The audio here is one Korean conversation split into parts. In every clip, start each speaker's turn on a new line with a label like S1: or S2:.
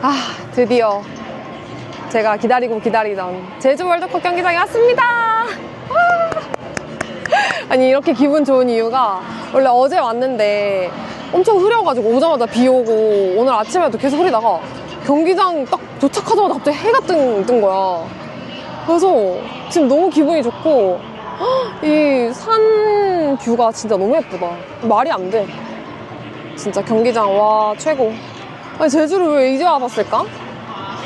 S1: 아, 드디어 제가 기다리고 기다리던 제주 월드컵 경기장에 왔습니다. 와! 아니, 이렇게 기분 좋은 이유가 원래 어제 왔는데 엄청 흐려가지고 오자마자 비 오고 오늘 아침에도 계속 흐리다가 경기장 딱 도착하자마자 갑자기 해가 뜬, 뜬 거야. 그래서 지금 너무 기분이 좋고 이 산 뷰가 진짜 너무 예쁘다. 말이 안 돼. 진짜 경기장 와 최고. 아니 제주를 왜 이제 와봤을까?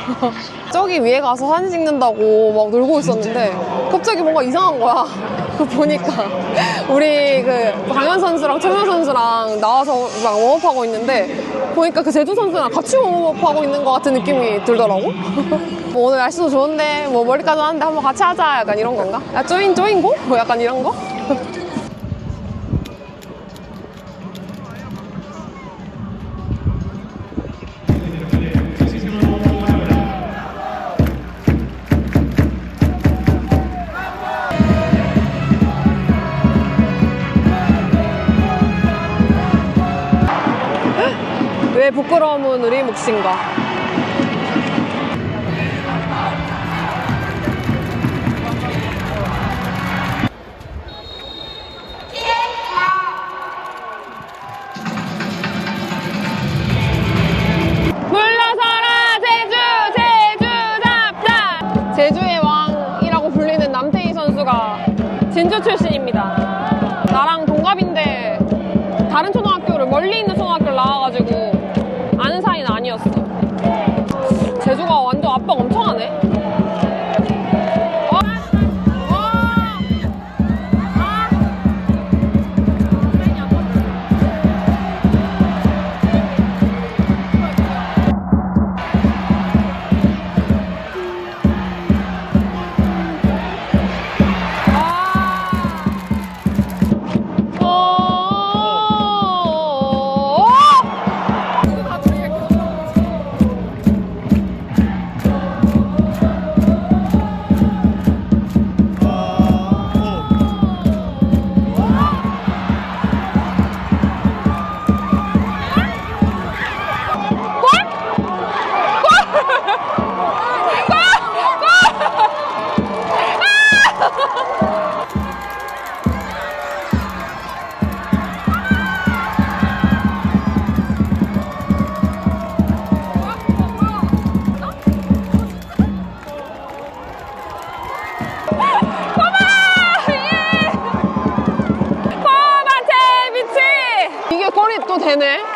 S1: 저기 위에 가서 사진 찍는다고 막 놀고 있었는데 갑자기 뭔가 이상한 거야. 그 보니까 우리 그 강현 선수랑 최명 선수랑 나와서 막 웜업하고 있는데 보니까 그 제주 선수랑 같이 웜업하고 있는 것 같은 느낌이 들더라고. 뭐 오늘 날씨도 좋은데 뭐 머리까지 하는데 한번 같이 하자 약간 이런 건가? 야 쪼인 쪼인고? 뭐 약간 이런 거? 왜 부끄러움은 우리 몫인가? 진주 출신입니다 나랑 동갑인데 다른 초등학교를 멀리 있는 초등학교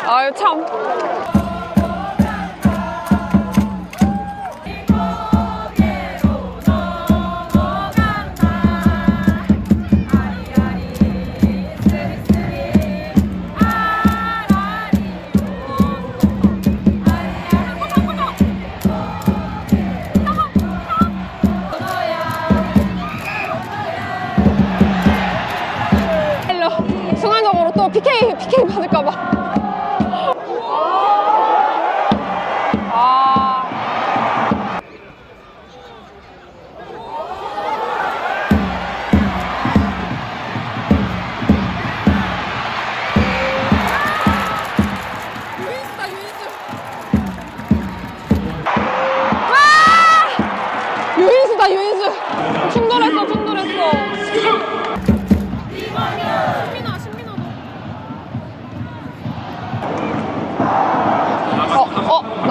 S1: 아유 참 순간적으로 또 PK PK 받을까봐.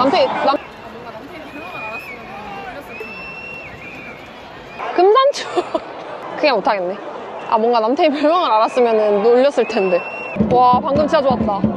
S1: 어, 어, 남태, 남. 금산초. 그냥 못하겠네. 아, 뭔가 남태희 별명을 알았으면 놀렸을 텐데. 와, 방금 진짜 좋았다.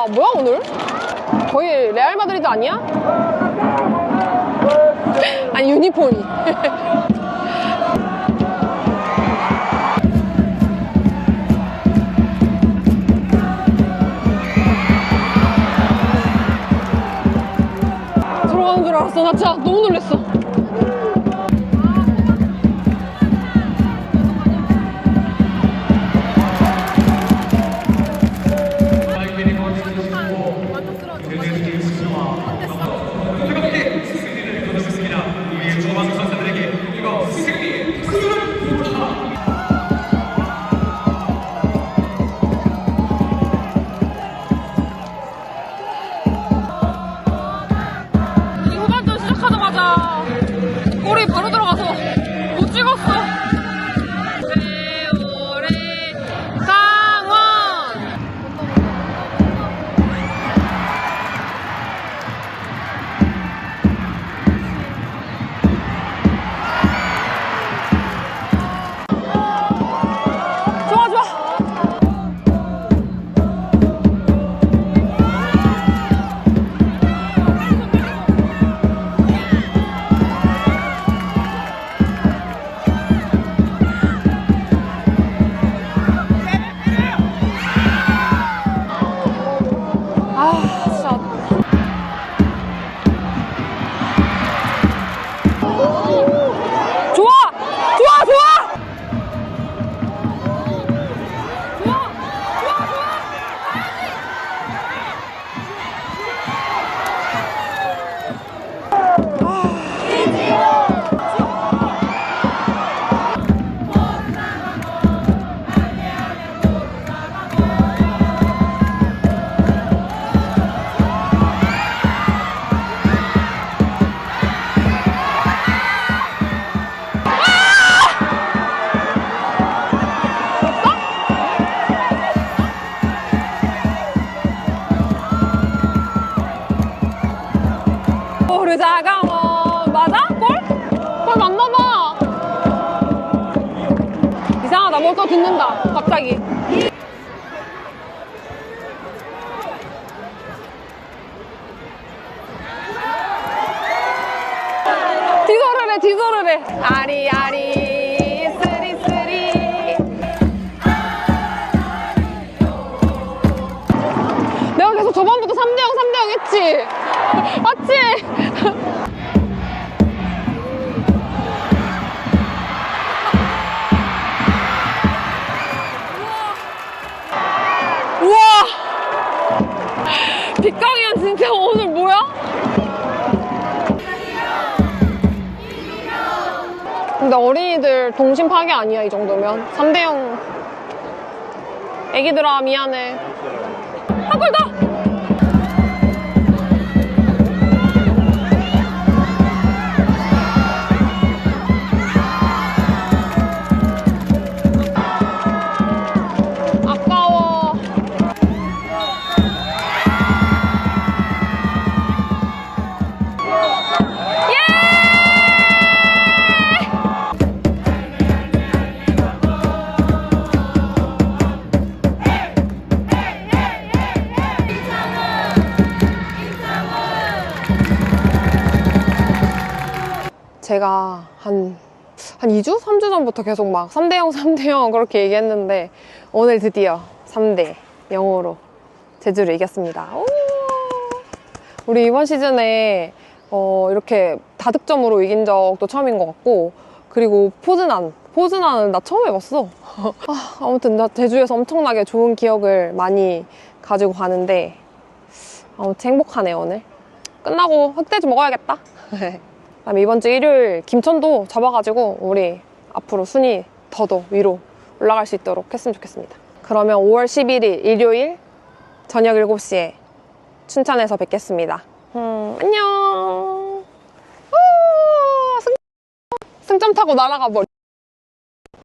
S1: 아, 뭐야, 오늘? 거의 레알 마드리드 아니야? 아니, 유니폼이. 들어가는 줄 알았어. 나 진짜 너무 놀랬어. 모르자가 뭐 맞아? 골? 골 맞나 봐. 이상하다. 뭘또 듣는다. 갑자기. 뒤돌으래 뒤돌으래. 아리 아리 동심 파괴 아니야 이 정도면? 3대0 애기들아 미안해. 한골 더! 제가 한, 한 2주? 3주 전부터 계속 막 3대0, 3대0 그렇게 얘기했는데 오늘 드디어 3대 0으로 제주를 이겼습니다. 오! 우리 이번 시즌에 어, 이렇게 다득점으로 이긴 적도 처음인 것 같고 그리고 포즈난 포즈난은 나 처음 해봤어. 아, 아무튼 나 제주에서 엄청나게 좋은 기억을 많이 가지고 가는데 아무튼 행복하네요 오늘. 끝나고 흑돼지 먹어야겠다. 그다음에 이번 주 일요일 김천도 잡아가지고 우리 앞으로 순위 더더 위로 올라갈 수 있도록 했으면 좋겠습니다. 그러면 5월 11일 일요일 저녁 7시에 춘천에서 뵙겠습니다. 음, 안녕. 우, 승, 승점 타고 날아가 버려.